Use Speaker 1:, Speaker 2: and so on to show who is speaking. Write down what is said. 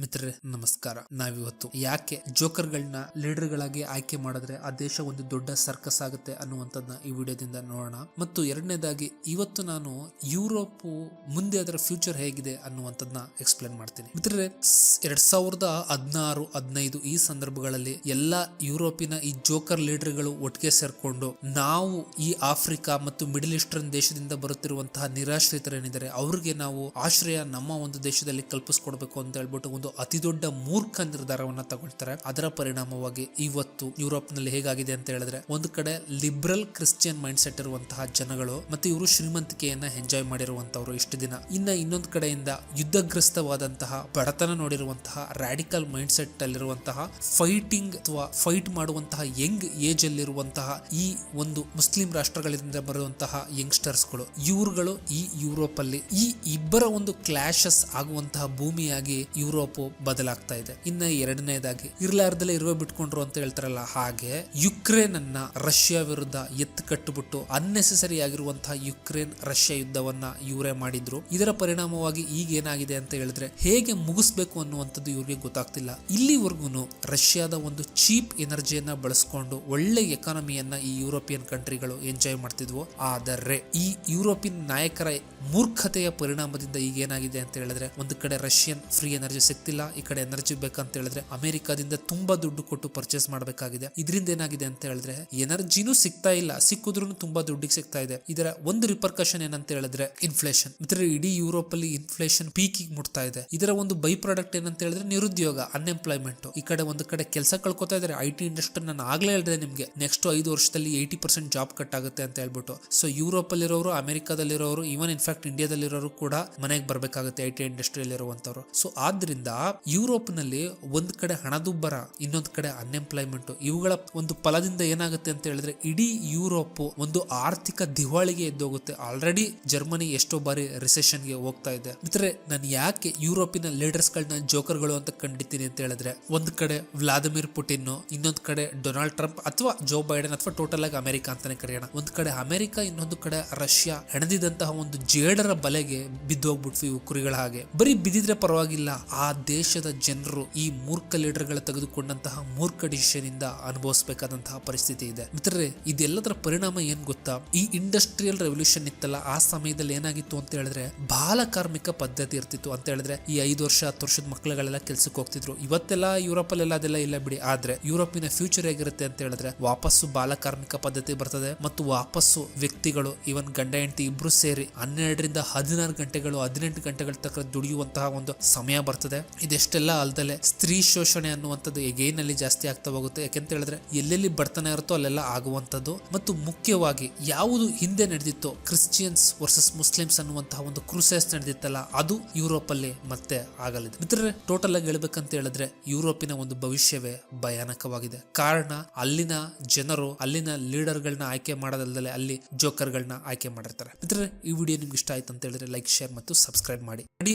Speaker 1: ಮಿತ್ರರೇ, ನಮಸ್ಕಾರ. ನಾವಿವತ್ತು ಯಾಕೆ ಜೋಕರ್ಗಳನ್ನ ಲೀಡರ್ಗಳಾಗಿ ಆಯ್ಕೆ ಮಾಡಿದ್ರೆ ಆ ದೇಶ ಒಂದು ದೊಡ್ಡ ಸರ್ಕಸ್ ಆಗುತ್ತೆ ಅನ್ನುವಂಥದ್ದನ್ನ ಈ ವಿಡಿಯೋದಿಂದ ನೋಡೋಣ. ಮತ್ತು ಎರಡನೇದಾಗಿ, ಇವತ್ತು ನಾನು ಯುರೋಪ್ ಮುಂದೆ ಅದರ ಫ್ಯೂಚರ್ ಹೇಗಿದೆ ಅನ್ನುವಂಥದ್ದನ್ನ ಎಕ್ಸ್ಪ್ಲೇನ್ ಮಾಡ್ತೀನಿ. ಮಿತ್ರರೆ, ಎರಡ್ ಸಾವಿರದ ಹದಿನಾರು, ಹದಿನೈದು ಈ ಸಂದರ್ಭಗಳಲ್ಲಿ ಎಲ್ಲಾ ಯುರೋಪಿನ ಈ ಜೋಕರ್ ಲೀಡರ್ಗಳು ಒಟ್ಟಿಗೆ ಸೇರ್ಕೊಂಡು ನಾವು ಈ ಆಫ್ರಿಕಾ ಮತ್ತು ಮಿಡಲ್ ಈಸ್ಟರ್ನ್ ದೇಶದಿಂದ ಬರುತ್ತಿರುವಂತಹ ನಿರಾಶ್ರಿತರೇನಿದ್ದಾರೆ ಅವ್ರಿಗೆ ನಾವು ಆಶ್ರಯ ನಮ್ಮ ಒಂದು ದೇಶದಲ್ಲಿ ಕಲ್ಪಿಸ್ಕೊಡ್ಬೇಕು ಅಂತ ಹೇಳ್ಬಿಟ್ಟು ಒಂದು ಅತಿ ದೊಡ್ಡ ಮೂರ್ಖ ನಿರ್ಧಾರವನ್ನ ತಗೊಳ್ತಾರೆ. ಅದರ ಪರಿಣಾಮವಾಗಿ ಇವತ್ತು ಯುರೋಪ್ನಲ್ಲಿ ಹೇಗಾಗಿದೆ ಅಂತ ಹೇಳಿದ್ರೆ, ಒಂದು ಕಡೆ ಲಿಬ್ರಲ್ ಕ್ರಿಶ್ಚಿಯನ್ ಮೈಂಡ್ ಸೆಟ್ ಇರುವಂತಹ ಜನಗಳು ಮತ್ತೆ ಇವರು ಶ್ರೀಮಂತಿಕೆಯನ್ನ ಎಂಜಾಯ್ ಮಾಡಿರುವಂತವರು ಇಷ್ಟು ದಿನ. ಇನ್ನ ಇನ್ನೊಂದು ಕಡೆಯಿಂದ ಯುದ್ಧಗ್ರಸ್ತವಾದಂತಹ, ಬಡತನ ನೋಡಿರುವಂತಹ, ರಾಡಿಕಲ್ ಮೈಂಡ್ ಸೆಟ್ ಅಲ್ಲಿರುವಂತಹ ಫೈಟಿಂಗ್ ಅಥವಾ ಫೈಟ್ ಮಾಡುವಂತಹ, ಯಂಗ್ ಏಜ್ ಅಲ್ಲಿರುವಂತಹ ಈ ಒಂದು ಮುಸ್ಲಿಂ ರಾಷ್ಟ್ರಗಳಿಂದ ಬರುವಂತಹ ಯಂಗ್ಸ್ಟರ್ಸ್ಗಳು, ಇವರುಗಳು ಈ ಯುರೋಪ್ ಅಲ್ಲಿ ಈ ಇಬ್ಬರ ಒಂದು ಕ್ಲಾಶಸ್ ಆಗುವಂತಹ ಭೂಮಿಯಾಗಿ ಯುರೋಪ್ ಬದಲಾಗ್ತಾ ಇದೆ. ಇನ್ನ ಎರಡನೇದಾಗಿ ಇರ್ಲಾರ್ದಲ್ಲೇ ಇರುವೆ ಬಿಟ್ಕೊಂಡ್ರು ಅಂತ ಹೇಳ್ತಾರಲ್ಲ ಹಾಗೆ ಯುಕ್ರೇನ್ ಅನ್ನ ರಷ್ಯಾ ವಿರುದ್ಧ ಎತ್ತು ಕಟ್ಟುಬಿಟ್ಟು ಅನ್ನೆಸೆಸರಿ ಆಗಿರುವಂತಹ ಯುಕ್ರೇನ್ ರಷ್ಯಾ ಯುದ್ಧವನ್ನ ಇವರೇ ಮಾಡಿದ್ರು. ಇದರ ಪರಿಣಾಮವಾಗಿ ಈಗ ಏನಾಗಿದೆ ಅಂತ ಹೇಳಿದ್ರೆ ಹೇಗೆ ಮುಗಿಸ್ಬೇಕು ಅನ್ನುವಂಥದ್ದು ಇವ್ರಿಗೆ ಗೊತ್ತಾಗ್ತಿಲ್ಲ. ಇಲ್ಲಿವರೆಗೂ ರಷ್ಯಾದ ಒಂದು ಚೀಪ್ ಎನರ್ಜಿಯನ್ನ ಬಳಸ್ಕೊಂಡು ಒಳ್ಳೆ ಎಕಾನಮಿಯನ್ನ ಈ ಯುರೋಪಿಯನ್ ಕಂಟ್ರಿಗಳು ಎಂಜಾಯ್ ಮಾಡ್ತಿದ್ವು. ಆದರೆ ಈ ಯುರೋಪಿಯನ್ ನಾಯಕರ ಮೂರ್ಖತೆಯ ಪರಿಣಾಮದಿಂದ ಈಗ ಏನಾಗಿದೆ ಅಂತ ಹೇಳಿದ್ರೆ ಒಂದು ಕಡೆ ರಷ್ಯನ್ ಫ್ರೀ ಎನರ್ಜಿ ಸಿಗ್ತಿಲ್ಲ ಈ ಕಡೆ ಎನರ್ಜಿ ಬೇಕಂತ ಹೇಳಿದ್ರೆ ಅಮೆರಿಕಾದಿಂದ ತುಂಬಾ ದುಡ್ಡು ಕೊಟ್ಟು ಪರ್ಚೇಸ್ ಮಾಡಬೇಕಾಗಿದೆ. ಇದರಿಂದ ಏನಾಗಿದೆ ಅಂತ ಹೇಳಿದ್ರೆ, ಎನರ್ಜಿನೂ ಸಿಗ್ತಾ ಇಲ್ಲ ಸಿಕ್ಕಿದ್ರು ತುಂಬಾ ದುಡ್ಡಿಗೆ ಸಿಗ್ತಾ ಇದೆ. ಇದರ ಒಂದು ರಿಪರ್ಕಷನ್ ಏನಂತ ಹೇಳಿದ್ರೆ ಇನ್ಫ್ಲೇಷನ್ ಮತ್ತೆ ಇಡೀ ಯುರೋಪ್ ಅಲ್ಲಿ ಇನ್ಫ್ಲೇಷನ್ ಪೀಕಿಗೆ ಮುಟ್ತಾ ಇದೆ. ಇದರ ಒಂದು ಬೈ ಪ್ರಾಡಕ್ಟ್ ಏನಂತ ಹೇಳಿದ್ರೆ, ನಿರುದ್ಯೋಗ ಅನ್ಎಂಪ್ಲಾಯ್ಮೆಂಟ್ ಈ ಕಡೆ ಒಂದು ಕಡೆ ಕೆಲಸ ಕಳ್ಕೊತಾ ಇದ್ದಾರೆ. ಐ ಟಿ ಇಂಡಸ್ಟ್ರಿ ನಾನು ಆಗ್ಲೇ ಹೇಳಿದೆ ನಿಮ್ಗೆ ನೆಕ್ಸ್ಟ್ ಐದು ವರ್ಷದಲ್ಲಿ ಏಯ್ಟಿ ಪರ್ಸೆಂಟ್ ಜಾಬ್ ಕಟ್ ಆಗುತ್ತೆ ಅಂತ ಹೇಳ್ಬಿಟ್ಟು. ಸೊ ಯುರೋಪ್ ಅಲ್ಲಿರೋರು ಅಮೆರಿಕಾದಲ್ಲಿರೋರು ಈವನ್ ಇನ್ಫ್ಯಾಕ್ಟ್ ಇಂಡಿಯಾದಲ್ಲಿರೋರು ಕೂಡ ಮನೆಗೆ ಬರಬೇಕಾಗುತ್ತೆ ಐ ಟಿ ಇಂಡಸ್ಟ್ರಿಯಲ್ಲಿ ಇರುವಂತವ್ರು ಸೊ ಆದ್ರಿಂದ ಯುರೋಪ್ ಒಂದು ಕಡೆ ಹಣದುಬ್ಬರ, ಇನ್ನೊಂದ್ ಕಡೆ ಅನ್ಎಂಪ್ಲಾಯ್ಮೆಂಟ್ ಇವುಗಳ ಒಂದು ಫಲದಿಂದ ಏನಾಗುತ್ತೆ ಅಂತ ಹೇಳಿದ್ರೆ, ಇಡೀ ಯುರೋಪ್ ಒಂದು ಆರ್ಥಿಕ ದಿವಾಳಿಗೆ ಎದ್ದೋಗುತ್ತೆ. ಆಲ್ರೆಡಿ ಜರ್ಮನಿ ಎಷ್ಟೋ ಬಾರಿ ರಿಸೆಷನ್ಗೆ ಹೋಗ್ತಾ ಇದೆ. ಮಿತ್ರರೆ, ನಾನು ಯಾಕೆ ಯುರೋಪಿನ ಲೀಡರ್ಸ್ ಗಳನ್ನ ಜೋಕರ್ಗಳು ಅಂತ ಕಂಡಿತೀನಿ ಅಂತ ಹೇಳಿದ್ರೆ, ಒಂದ್ ಕಡೆ ವ್ಲಾದಿಮಿರ್ ಪುಟಿನ್ ಇನ್ನೊಂದ್ ಕಡೆ ಡೊನಾಲ್ಡ್ ಟ್ರಂಪ್ ಅಥವಾ ಜೋ ಬೈಡನ್ ಅಥವಾ ಟೋಟಲ್ ಆಗಿ ಅಮೆರಿಕ ಅಂತಾನೆ ಕರೆಯೋಣ. ಒಂದ್ ಕಡೆ ಅಮೆರಿಕ ಇನ್ನೊಂದು ಕಡೆ ರಷ್ಯಾ ಹೆಣದಿದಂತಹ ಒಂದು ಜೇಡರ ಬಲೆಗೆ ಬಿದ್ದೋಗ್ಬಿಟ್ವಿ ಕುರಿಗಳ ಹಾಗೆ. ಬರೀ ಬಿದ್ದಿದ್ರೆ ಪರವಾಗಿಲ್ಲ, ಆ ದೇಶದ ಜನರು ಈ ಮೂರ್ಖ ಲೀಡರ್ಗಳ ತೆಗೆದುಕೊಂಡಂತಹ ಮೂರ್ಖ ಡಿಸಿಷನ್ ಇಂದ ಅನುಭವಿಸಬೇಕಾದಂತಹ ಪರಿಸ್ಥಿತಿ ಇದೆ. ಮಿತ್ರರೇ, ಇದೆಲ್ಲದರ ಪರಿಣಾಮ ಏನ್ ಗೊತ್ತಾ? ಈ ಇಂಡಸ್ಟ್ರಿಯಲ್ ರೆವಲ್ಯೂಷನ್ ಇತ್ತಲ್ಲ, ಆ ಸಮಯದಲ್ಲಿ ಏನಾಗಿತ್ತು ಅಂತ ಹೇಳಿದ್ರೆ ಬಾಲ ಕಾರ್ಮಿಕ ಪದ್ಧತಿ ಇರ್ತಿತ್ತು ಅಂತ ಹೇಳಿದ್ರೆ ಈ ಐದು ವರ್ಷ, ಹತ್ತು ವರ್ಷದ ಮಕ್ಕಳುಗಳೆಲ್ಲ ಕೆಲ್ಸಕ್ಕೆ ಹೋಗ್ತಿದ್ರು. ಇವತ್ತೆಲ್ಲ ಯುರೋಪ್ ಅದೆಲ್ಲ ಇಲ್ಲ ಬಿಡಿ. ಆದ್ರೆ ಯುರೋಪಿನ ಫ್ಯೂಚರ್ ಹೇಗಿರುತ್ತೆ ಅಂತ ಹೇಳಿದ್ರೆ ವಾಪಸ್ಸು ಬಾಲ ಕಾರ್ಮಿಕ ಪದ್ಧತಿ ಬರ್ತದೆ ಮತ್ತು ವಾಪಸ್ಸು ವ್ಯಕ್ತಿಗಳು ಇವನ್ ಗಂಡ, ಹೆಂಡತಿ ಇಬ್ರು ಸೇರಿ ಹನ್ನೆರಡರಿಂದ ಹದಿನಾರು ಗಂಟೆಗಳು, ಹದಿನೆಂಟು ಗಂಟೆಗಳ ತಕ್ಕ ದುಡಿಯುವಂತಹ ಒಂದು ಸಮಯ ಬರ್ತದೆ. ಇದೆಷ್ಟೆಲ್ಲ ಅಲ್ದಲೆ ಸ್ತ್ರೀ ಶೋಷಣೆ ಅನ್ನುವಂಥದ್ದು ಎಗೇನ್ ಅಲ್ಲಿ ಜಾಸ್ತಿ ಆಗ್ತಾ ಹೋಗುತ್ತೆ. ಯಾಕೆಂತ ಹೇಳಿದ್ರೆ ಎಲ್ಲೆಲ್ಲಿ ಬಡತನ ಇರುತ್ತೋ ಅಲ್ಲೆಲ್ಲ ಆಗುವಂಥದ್ದು. ಮತ್ತು ಮುಖ್ಯವಾಗಿ ಯಾವುದು ಹಿಂದೆ ನಡೆದಿತ್ತೋ ಕ್ರಿಶ್ಚಿಯನ್ಸ್ ವರ್ಸಸ್ ಮುಸ್ಲಿಮ್ಸ್ ಅನ್ನುವಂತಹ ಒಂದು ಕ್ರೂಸೈಸ್ ನಡೆದಿತ್ತಲ್ಲ, ಅದು ಯುರೋಪ್ ಅಲ್ಲಿ ಮತ್ತೆ ಆಗಲಿದೆ. ಮಿತ್ರರೇ ಟೋಟಲ್ ಆಗಿ ಹೇಳ್ಬೇಕಂತ ಹೇಳಿದ್ರೆ ಯುರೋಪಿನ ಒಂದು ಭವಿಷ್ಯವೇ ಭಯಾನಕವಾಗಿದೆ. ಕಾರಣ ಅಲ್ಲಿನ ಜನರು, ಅಲ್ಲಿನ ಲೀಡರ್ ಗಳನ್ನ ಆಯ್ಕೆ ಮಾಡೋದಲ್ಲದೆ ಅಲ್ಲಿ ಜೋಕರ್ ಗಳನ್ನ ಆಯ್ಕೆ ಮಾಡಿರ್ತಾರೆ. ಮಿತ್ರರೇ, ಈ ವಿಡಿಯೋ ನಿಮ್ಗೆ ಇಷ್ಟ ಆಯ್ತು ಅಂತ ಹೇಳಿದ್ರೆ ಲೈಕ್, ಶೇರ್ ಮತ್ತು ಸಬ್ಸ್ಕ್ರೈಬ್ ಮಾಡಿ.